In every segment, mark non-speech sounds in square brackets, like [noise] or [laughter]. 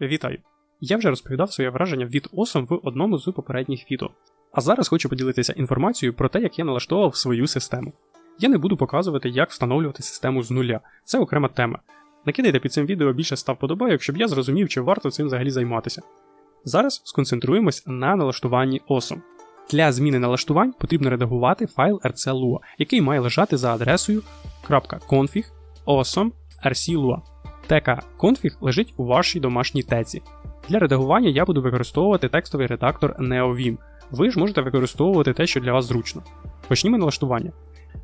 Вітаю! Я вже розповідав своє враження від OSM в одному з попередніх відео. А зараз хочу поділитися інформацією про те, як я налаштовував свою систему. Я не буду показувати, як встановлювати систему з нуля, це окрема тема. Накидайте під цим відео більше став подобайок, щоб я зрозумів, чи варто цим взагалі займатися. Зараз сконцентруємось на налаштуванні OSM. Для зміни налаштувань потрібно редагувати файл rc.lua, який має лежати за адресою .config awesome rc.lua. Тека config лежить у вашій домашній теці. Для редагування я буду використовувати текстовий редактор NeoVim. Ви ж можете використовувати те, що для вас зручно. Почнімо налаштування.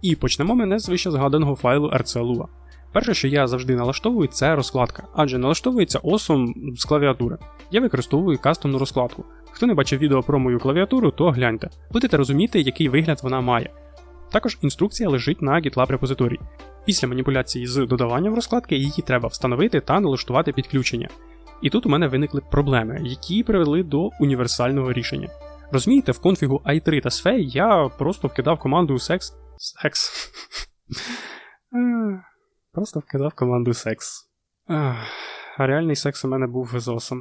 І почнемо ми не з вище згаданого файлу rc.lua. Перше, що я завжди налаштовую, це розкладка, адже налаштовується осом з клавіатури. Я використовую кастомну розкладку. Хто не бачив відео про мою клавіатуру, то гляньте. Будете розуміти, який вигляд вона має. Також інструкція лежить на GitLab репозиторії. Після маніпуляції з додаванням розкладки її треба встановити та налаштувати підключення. І тут у мене виникли проблеми, які привели до універсального рішення. Розумієте, в конфігу i3 та SFE я просто вкидав команду sex. [laughs] sex. Просто вкидав команду sex. А реальний секс у мене був з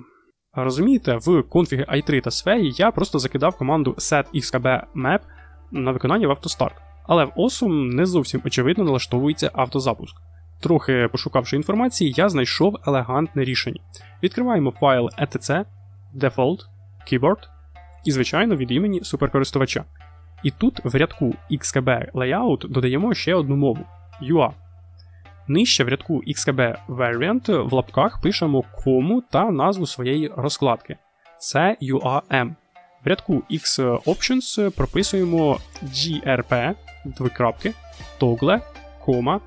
розумієте, в конфіги i3 та SFE я просто закидав команду setxkbmap на виконання в автостарт. Але в OSM не зовсім очевидно налаштовується автозапуск. Трохи пошукавши інформації, я знайшов елегантне рішення. Відкриваємо файл etc, default, keyboard і, звичайно, від імені суперкористувача. І тут в рядку XKB Layout додаємо ще одну мову UA. Нижче в рядку XKB Variant в лапках пишемо кому та назву своєї розкладки. Це UAM. В рядку X Options прописуємо GRP, двокрапки, Toggle, кома,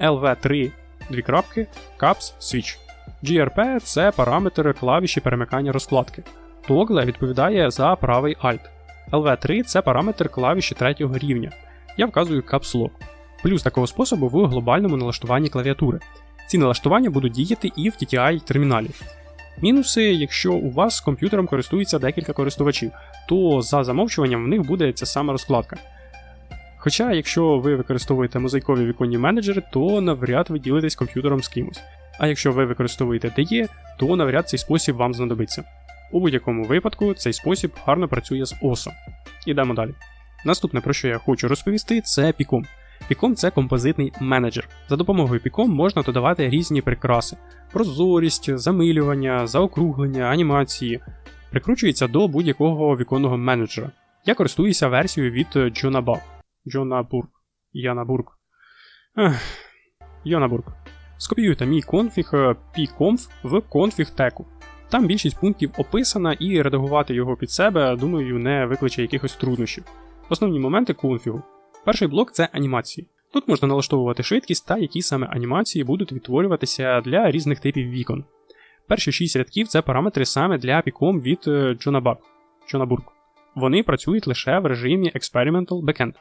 LV3, дві крапки, Caps Switch. GRP це параметр клавіші перемикання розкладки. Toggle відповідає за правий Alt. LV3 це параметр клавіші третього рівня. Я вказую Caps Lock. Плюс такого способу в глобальному налаштуванні клавіатури. Ці налаштування будуть діяти і в TTI терміналі. Мінуси, якщо у вас з комп'ютером користується декілька користувачів, то за замовчуванням в них буде ця сама розкладка. Хоча, якщо ви використовуєте мозаїкові віконні менеджери, то навряд ви ділитесь комп'ютером з кимось. А якщо ви використовуєте DE, то навряд цей спосіб вам знадобиться. У будь-якому випадку цей спосіб гарно працює з OSO. Ідемо далі. Наступне, про що я хочу розповісти, це Picom. Picom – це композитний менеджер. За допомогою Picom можна додавати різні прикраси: прозорість, замилювання, заокруглення, анімації. Прикручується до будь-якого віконного менеджера. Я користуюся версією від Jonabug. Jonabург. Янабург. Йонабург. Скопіюйте мій конфіг pconf в конфіг теку. Там більшість пунктів описана, і редагувати його під себе, думаю, не викличе якихось труднощів. Основні моменти конфігу. Перший блок це анімації. Тут можна налаштовувати швидкість та які саме анімації будуть відтворюватися для різних типів вікон. Перші 6 рядків це параметри саме для Picom від Jonabug. Jonaburg. Вони працюють лише в режимі Experimental Backend.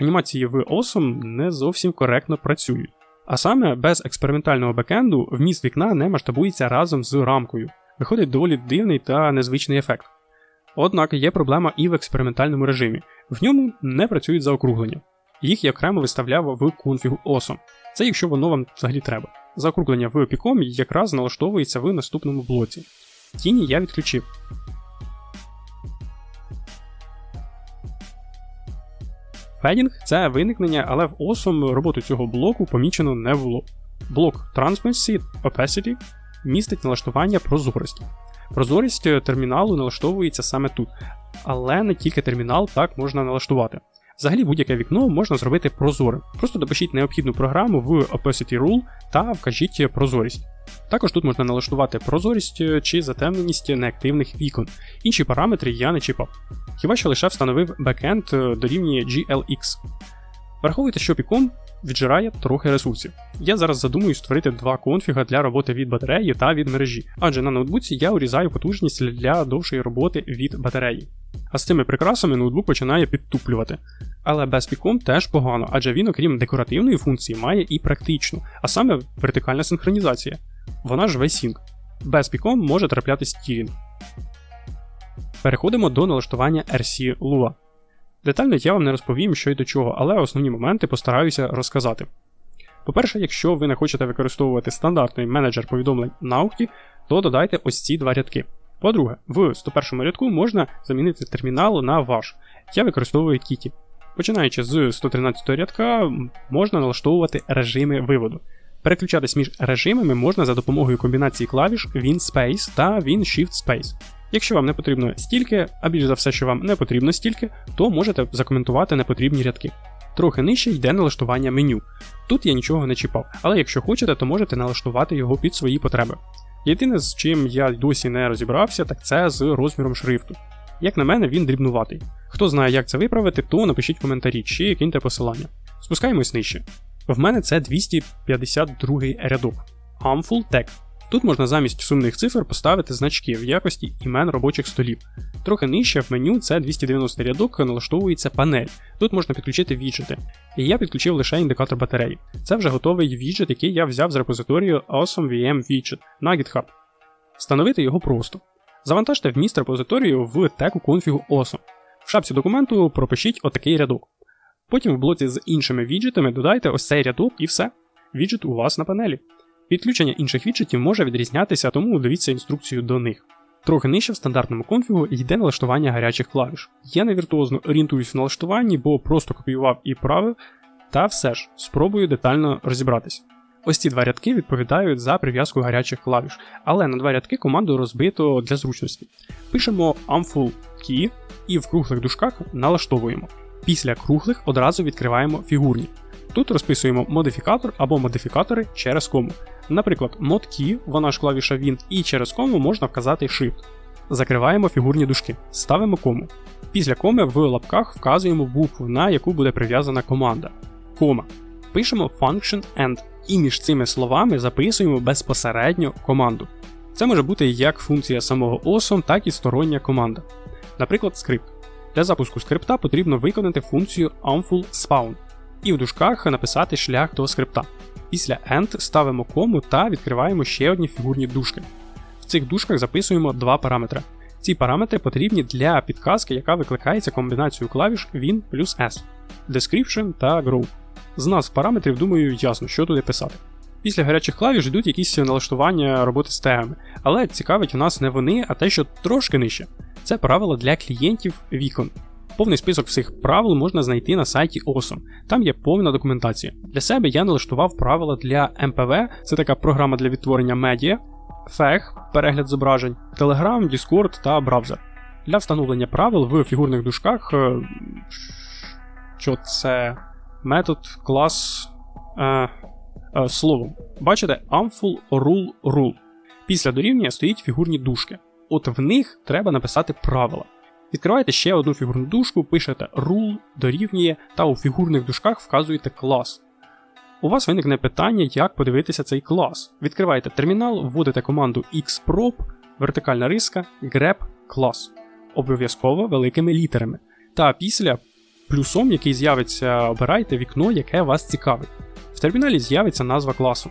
Анімації в Awesome не зовсім коректно працюють. А саме без експериментального бекенду вміст вікна не масштабується разом з рамкою. Виходить доволі дивний та незвичний ефект. Однак є проблема і в експериментальному режимі. В ньому не працюють заокруглення. Їх я окремо виставляв в конфігу OSM. Це якщо воно вам взагалі треба. Заокруглення в Picom якраз налаштовується в наступному блоці. Тіні я відключив. Федінг це виникнення, але в OSM роботу цього блоку помічено не було. Блок Transparency Opacity містить налаштування прозорості. Прозорість терміналу налаштовується саме тут, але не тільки термінал так можна налаштувати. Взагалі будь-яке вікно можна зробити прозорим. Просто допишіть необхідну програму в Opacity Rule та вкажіть прозорість. Також тут можна налаштувати прозорість чи затемненість неактивних вікон. Інші параметри я не чіпав. Хіба що лише встановив бекенд дорівнює GLX. Враховуйте, що Picom віджирає трохи ресурсів. Я зараз задумую створити два конфіга для роботи від батареї та від мережі, адже на ноутбуці я урізаю потужність для довшої роботи від батареї. А з цими прикрасами ноутбук починає підтуплювати. Але без Picom теж погано, адже він, окрім декоративної функції, має і практичну, а саме вертикальна синхронізація. Вона ж V-Sync. Без Picom може траплятись тірінг. Переходимо до налаштування RC Lua. Детально я вам не розповім, що й до чого, але основні моменти постараюся розказати. По-перше, якщо ви не хочете використовувати стандартний менеджер повідомлень Наухті, то додайте ось ці два рядки. По-друге, в 101 рядку можна замінити термінал на ваш. Я використовую Kitty. Починаючи з 113 рядка, можна налаштовувати режими виводу. Переключатись між режимами можна за допомогою комбінації клавіш WinSpace та WinShift-Space. Якщо вам не потрібно стільки, а більш за все, що вам не потрібно стільки, то можете закоментувати непотрібні рядки. Трохи нижче йде налаштування меню. Тут я нічого не чіпав, але якщо хочете, то можете налаштувати його під свої потреби. Єдине, з чим я досі не розібрався, так це з розміром шрифту. Як на мене, він дрібнуватий. Хто знає, як це виправити, то напишіть в коментарі чи киньте посилання. Спускаємось нижче. В мене це 252 рядок. Harmful Tag. Тут можна замість сумних цифр поставити значки в якості імен робочих столів. Трохи нижче в меню це 290 рядок, налаштовується панель. Тут можна підключити віджити. І я підключив лише індикатор батареї. Це вже готовий віджит, який я взяв з репозиторію AwesomeVM Widget на GitHub. Встановити його просто. Завантажте вміст репозиторію в теку конфігу Awesome. В шапці документу пропишіть отакий рядок. Потім в блоці з іншими віджитами додайте ось цей рядок і все. Віджит у вас на панелі. Підключення інших віджитів може відрізнятися, тому дивіться інструкцію до них. Трохи нижче в стандартному конфігу йде налаштування гарячих клавіш. Я не віртуозно орієнтуюсь в налаштуванні, бо просто копіював і правив, та все ж спробую детально розібратися. Ось ці два рядки відповідають за прив'язку гарячих клавіш, але на два рядки команду розбито для зручності. Пишемо Amful Key і в круглих дужках налаштовуємо. Після круглих одразу відкриваємо фігурні. Тут розписуємо модифікатор або модифікатори через кому. Наприклад, mod вона ж клавіша Win, і через кому можна вказати Shift. Закриваємо фігурні дужки, ставимо кому. Після коми в лапках вказуємо букву, на яку буде прив'язана команда. Кома. Пишемо function end, і між цими словами записуємо безпосередньо команду. Це може бути як функція самого OSM, так і стороння команда. Наприклад, скрипт. Для запуску скрипта потрібно виконати функцію armful spawn і в дужках написати шлях до скрипта. Після end ставимо кому та відкриваємо ще одні фігурні дужки. В цих дужках записуємо два параметри. Ці параметри потрібні для підказки, яка викликається комбінацією клавіш Win плюс S, Description та Grow. З нас параметрів, думаю, ясно, що туди писати. Після гарячих клавіш йдуть якісь налаштування роботи з тегами, але цікавить у нас не вони, а те, що трошки нижче. Це правила для клієнтів вікон. Повний список всіх правил можна знайти на сайті Awesome. Там є повна документація. Для себе я налаштував правила для MPV, це така програма для відтворення медіа, FEG, перегляд зображень, Telegram, Discord та браузер. Для встановлення правил в фігурних дужках, е, що це метод, клас е, е, словом. Бачите, Amful Rule Rule. Після дорівнює стоїть фігурні дужки. От в них треба написати правила. Відкриваєте ще одну фігурну дужку, пишете rule, дорівнює та у фігурних дужках вказуєте клас. У вас виникне питання, як подивитися цей клас. Відкриваєте термінал, вводите команду xprop, вертикальна риска, grep клас. Обов'язково великими літерами. Та після плюсом, який з'явиться, обирайте вікно, яке вас цікавить. В терміналі з'явиться назва класу.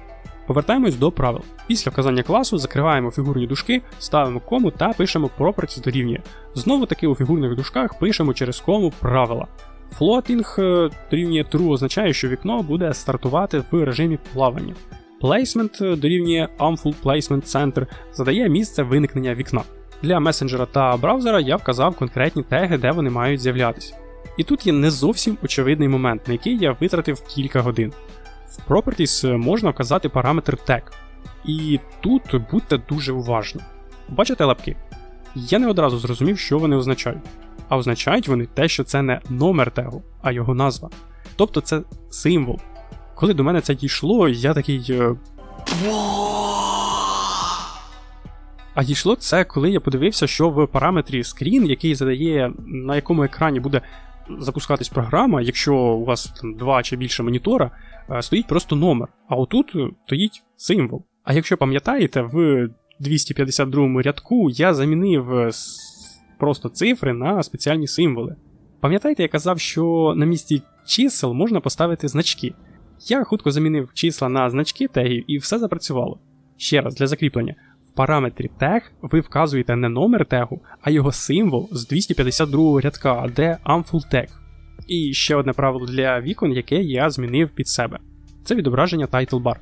Повертаємось до правил. Після вказання класу закриваємо фігурні дужки, ставимо кому та пишемо properties дорівнює. Знову таки у фігурних дужках пишемо через кому правила. Floating е, дорівнює true означає, що вікно буде стартувати в режимі плавання. Placement дорівнює Amful Placement Center задає місце виникнення вікна. Для месенджера та браузера я вказав конкретні теги, де вони мають з'являтися. І тут є не зовсім очевидний момент, на який я витратив кілька годин. В Properties можна вказати параметр tag. І тут будьте дуже уважні. Бачите лапки? Я не одразу зрозумів, що вони означають. А означають вони те, що це не номер тегу, а його назва. Тобто це символ. Коли до мене це дійшло, я такий. е, А дійшло це, коли я подивився, що в параметрі screen, який задає, на якому екрані буде запускатись програма, якщо у вас там, два чи більше монітора, е, стоїть просто номер. А отут е, стоїть символ. А якщо пам'ятаєте, в 252 рядку я замінив е, просто цифри на спеціальні символи. Пам'ятаєте, я казав, що на місці чисел можна поставити значки. Я хутко замінив числа на значки тегів і все запрацювало. Ще раз для закріплення. Параметрі тег ви вказуєте не номер тегу, а його символ з 252 рядка, де Amful Tag. І ще одне правило для вікон, яке я змінив під себе. це відображення title bar.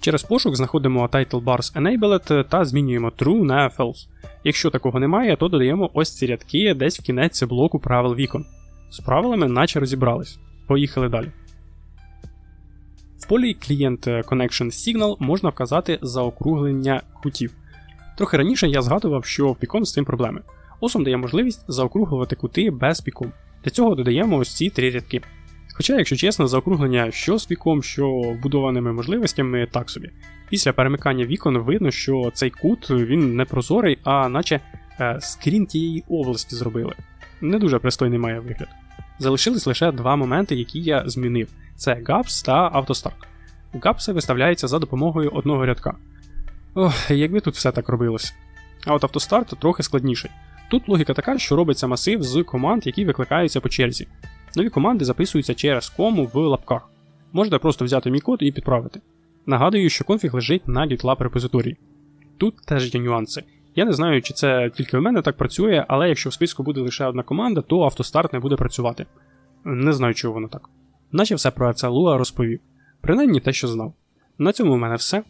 Через пошук знаходимо title bars enabled та змінюємо true на false. Якщо такого немає, то додаємо ось ці рядки десь в кінець блоку правил вікон. З правилами наче розібрались. Поїхали далі. В полі клієнт Connection Signal можна вказати заокруглення кутів. Трохи раніше я згадував, що в Picom з цим проблеми. Осом дає можливість заокруглювати кути без піком. Для цього додаємо ось ці три рядки. Хоча, якщо чесно, заокруглення що з піком, що вбудованими можливостями так собі. Після перемикання вікон видно, що цей кут він не прозорий, а наче е, скрін тієї області зробили. Не дуже пристойний має вигляд. Залишились лише два моменти, які я змінив: це GAPS та AutoStart. GAPS виставляється за допомогою одного рядка. Ох, якби тут все так робилось. А от автостарт трохи складніший. Тут логіка така, що робиться масив з команд, які викликаються по черзі. Нові команди записуються через кому в лапках. Можете просто взяти мій код і підправити. Нагадую, що конфіг лежить на GitLab репозиторії. Тут теж є нюанси. Я не знаю, чи це тільки в мене так працює, але якщо в списку буде лише одна команда, то автостарт не буде працювати. Не знаю, чого воно так. Наче все про це Луа розповів. Принаймні те, що знав. На цьому в мене все.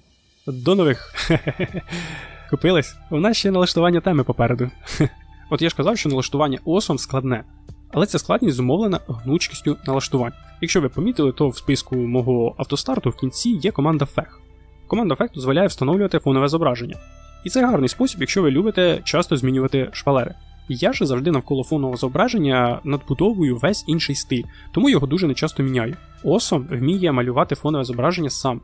До нових. [laughs] Купились? У нас ще налаштування теми попереду. [laughs] От я ж казав, що налаштування осом складне, але ця складність зумовлена гнучкістю налаштувань. Якщо ви помітили, то в списку мого автостарту в кінці є команда FEG. Команда FEG дозволяє встановлювати фонове зображення. І це гарний спосіб, якщо ви любите часто змінювати шпалери. Я ж завжди навколо фонового зображення надбудовую весь інший стиль, тому його дуже нечасто міняю. Осом вміє малювати фонове зображення сам.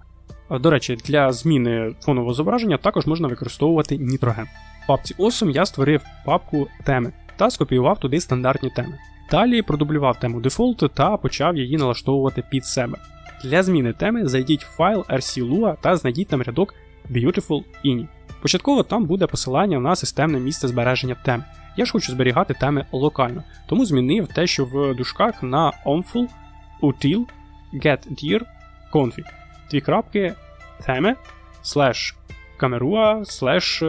До речі, для зміни фонового зображення також можна використовувати нітроген. В папці Awesome я створив папку теми та скопіював туди стандартні теми. Далі продублював тему Default та почав її налаштовувати під себе. Для зміни теми зайдіть в файл rclua та знайдіть там рядок Beautiful Ini. Початково там буде посилання на системне місце збереження тем. Я ж хочу зберігати теми локально, тому змінив те, що в дужках на omful, util, getDir, config. Дві крапки теми slash kamerua slash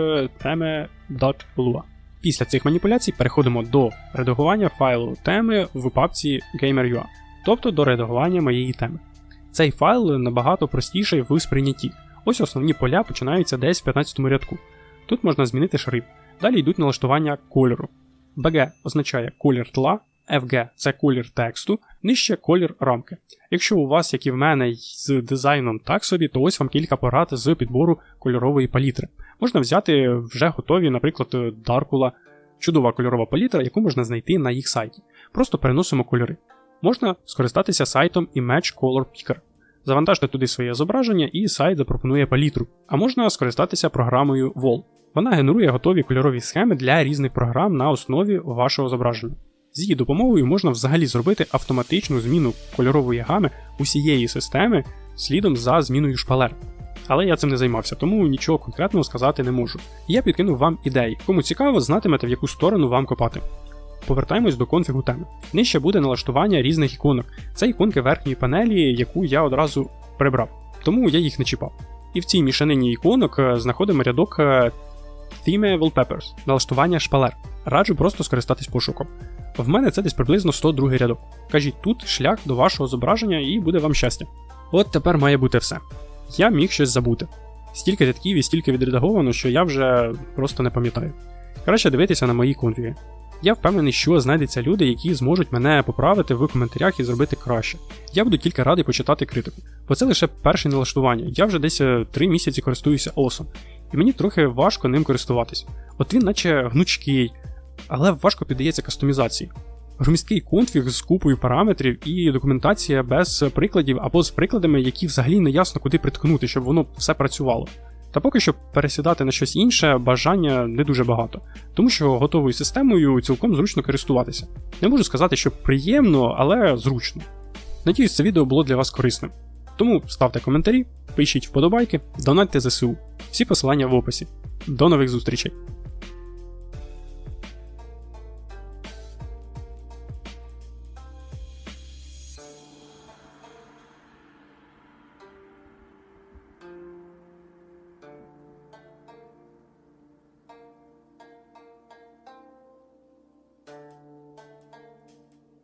teme.lua. Після цих маніпуляцій переходимо до редагування файлу теми в папці gamer.ua, тобто до редагування моєї теми. Цей файл набагато простіший в сприйнятті. Ось основні поля починаються десь в 15 рядку. Тут можна змінити шрифт. Далі йдуть налаштування кольору. BG означає колір тла, FG це колір тексту, нижче колір рамки. Якщо у вас, як і в мене, з дизайном так собі, то ось вам кілька порад з підбору кольорової палітри. Можна взяти вже готові, наприклад, Darkula, чудова кольорова палітра, яку можна знайти на їх сайті. Просто переносимо кольори. Можна скористатися сайтом Image Color Picker. Завантажте туди своє зображення, і сайт запропонує палітру. А можна скористатися програмою Wall. Вона генерує готові кольорові схеми для різних програм на основі вашого зображення. З її допомогою можна взагалі зробити автоматичну зміну кольорової гами усієї системи слідом за зміною шпалер. Але я цим не займався, тому нічого конкретного сказати не можу. Я підкинув вам ідеї. Кому цікаво, знатимете в яку сторону вам копати. Повертаємось до конфігу теми. Нижче буде налаштування різних іконок. Це іконки верхньої панелі, яку я одразу прибрав, тому я їх не чіпав. І в цій мішанині іконок знаходимо рядок Theme Wallpapers, налаштування шпалер. Раджу просто скористатись пошуком. В мене це десь приблизно 102 рядок. Кажіть тут шлях до вашого зображення і буде вам щастя. От тепер має бути все. Я міг щось забути. Стільки рядків і стільки відредаговано, що я вже просто не пам'ятаю. Краще дивитися на мої конфіги. Я впевнений, що знайдеться люди, які зможуть мене поправити в коментарях і зробити краще. Я буду тільки радий почитати критику. Бо це лише перше налаштування. Я вже десь 3 місяці користуюся осом, і мені трохи важко ним користуватись. От він, наче гнучкий, але важко піддається кастомізації. Громісткий конфіг з купою параметрів і документація без прикладів або з прикладами, які взагалі не ясно куди приткнути, щоб воно все працювало. Та поки що пересідати на щось інше бажання не дуже багато, тому що готовою системою цілком зручно користуватися. Не можу сказати, що приємно, але зручно. Надіюсь, це відео було для вас корисним. Тому ставте коментарі, пишіть вподобайки, донатьте ЗСУ. Всі посилання в описі. До нових зустрічей!